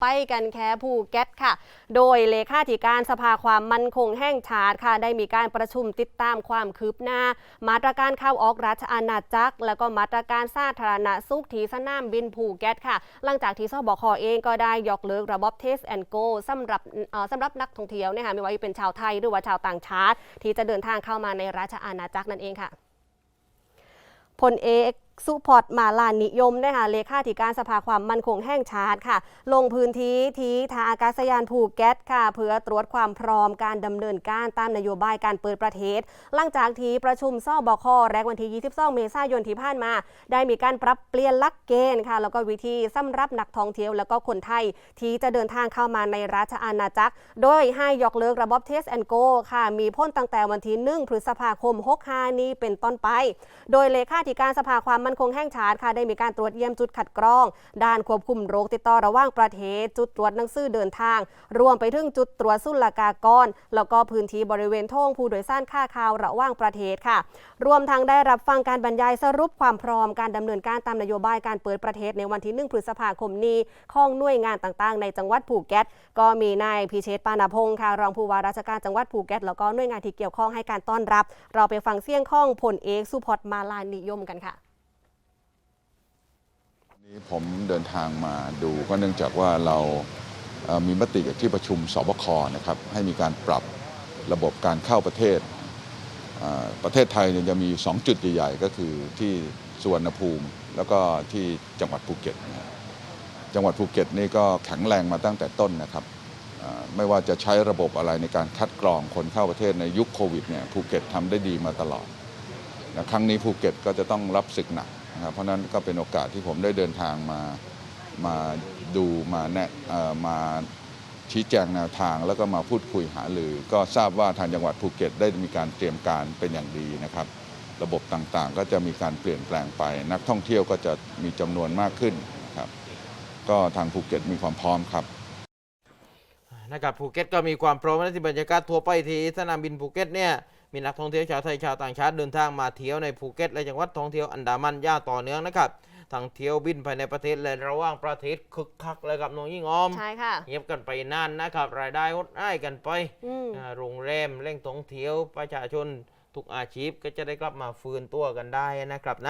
ไปกันแค่ภูเก็ตค่ะ โดยเลขาธิการสภาความมั่นคงแห่งชาติค่ะ ได้มีการประชุมติดตามความคืบหน้า มาตรการเข้าออกราชอาณาจักร แล้วก็มาตรการสาธารณสุขที่สนามบินภูเก็ตค่ะ หลังจากที่สบคเองก็ได้ยกเลิกระบบเทสแอนโกสำหรับสำหรับนักท่องเที่ยวเนี่ยค่ะไม่ว่าจะเป็นชาวไทยหรือว่าชาวต่างชาติ ที่จะเดินทางเข้ามาในราชอาณาจักรนั่นเองค่ะพลเอก สุพจน์มาลานิยมนะคะเลขาธิการสภาความมั่นคงแห่งชาติค่ะ ลงพื้นที่ที่ท่าอากาศยานภูเก็ตค่ะ เพื่อตรวจความพร้อมการดำเนินการตามนโยบายการเปิดประเทศ หลังจากที่ประชุมซ่อบคแรกวันที่ 22 เมษายนที่ผ่านมา ได้มีการปรับเปลี่ยนหลักเกณฑ์ค่ะ แล้วก็วิธีสำหรับนักท่องเที่ยวแล้วก็คนไทย ที่จะเดินทางเข้ามาในราชอาณาจักร โดยให้ยกเลิกระบบเทสแอนโกค่ะ มีพ้นตั้งแต่วันที่ 1 พฤษภาคม 65 นี้เป็นต้นไป โดยเลขาธิการสภาความมั่นคงแห่งชาติค่ะได้มีการตรวจเยี่ยมจุดคัดกรอง ด้านควบคุมโรคติดต่อระหว่างประเทศ จุดตรวจหนังสือเดินทาง รวมไปถึงจุดตรวจศุลกากร แล้วก็พื้นที่บริเวณท่องผู้โดยสารค่าข่าวระหว่างประเทศค่ะ รวมทั้งได้รับฟังการบรรยายสรุปความพร้อมการดำเนินการตามนโยบายการเปิดประเทศในวันที่1พฤษภาคมนี้ของหน่วยงานต่างๆ ในจังหวัดภูเก็ตก็มีนายพิเชษปานาพงศ์ค่ะรองผู้ว่าราชการจังหวัดภูเก็ตแล้วก็หน่วยงานที่เกี่ยวข้องให้การต้อนรับ เราไปฟังเสียงข้องพลเอกสุพจน์มาลานิยมกันค่ะ นี้ผมเดินทางมาดูก็เนื่องจากว่าเรามีมติจากที่ประชุมสบคนะครับให้มีการปรับระบบการเข้าประเทศ ประเทศไทยเนี่ยจะมีอยู่สองจุดใหญ่ๆ ก็คือที่สุวรรณภูมิ แล้วก็ที่จังหวัดภูเก็ต จังหวัดภูเก็ตนี่ก็แข็งแรงมาตั้งแต่ต้นนะครับไม่ว่าจะใช้ระบบอะไรในการคัดกรองคนเข้าประเทศในยุคโควิดเนี่ยภูเก็ตทำได้ดีมาตลอด ครั้งนี้ภูเก็ตก็จะต้องรับศึกหนัก นะครับเพราะนั้นก็เป็นโอกาสที่ผมได้เดินทางมามาดูมาแนะมาชี้แจงแนวทางแล้วก็มาพูดคุยหารือ ก็ทราบว่าทางจังหวัดภูเก็ตได้มีการเตรียมการเป็นอย่างดีนะครับ ระบบต่างๆ ก็จะมีการเปลี่ยนแปลงไป นักท่องเที่ยวก็จะมีจำนวนมากขึ้นนะครับ ก็ทางภูเก็ตมีความพร้อมครับนะครับภูเก็ตก็มีความพร้อมในที่บรรยากาศทั่วไปที่สนามบินภูเก็ตเนี่ย มีนักท่องเที่ยวชาวไทยชาวต่างชาติเดินทางมาเที่ยวในภูเก็ตและจังหวัดท่องเที่ยวอันดามันย่างต่อเนื่องนะครับทั้งเที่ยวบินภายในประเทศและระหว่างประเทศคึกคักเลยกับน้องยิ่งออมใช่ค่ะเงียบกันไปนานนะครับรายได้หดได้ายกันไปอืมอ่าโรงแรมแหล่งท่องเที่ยวประชาชนทุกอาชีพก็จะได้กลับมาฟื้นตัวกันได้นะครับนะ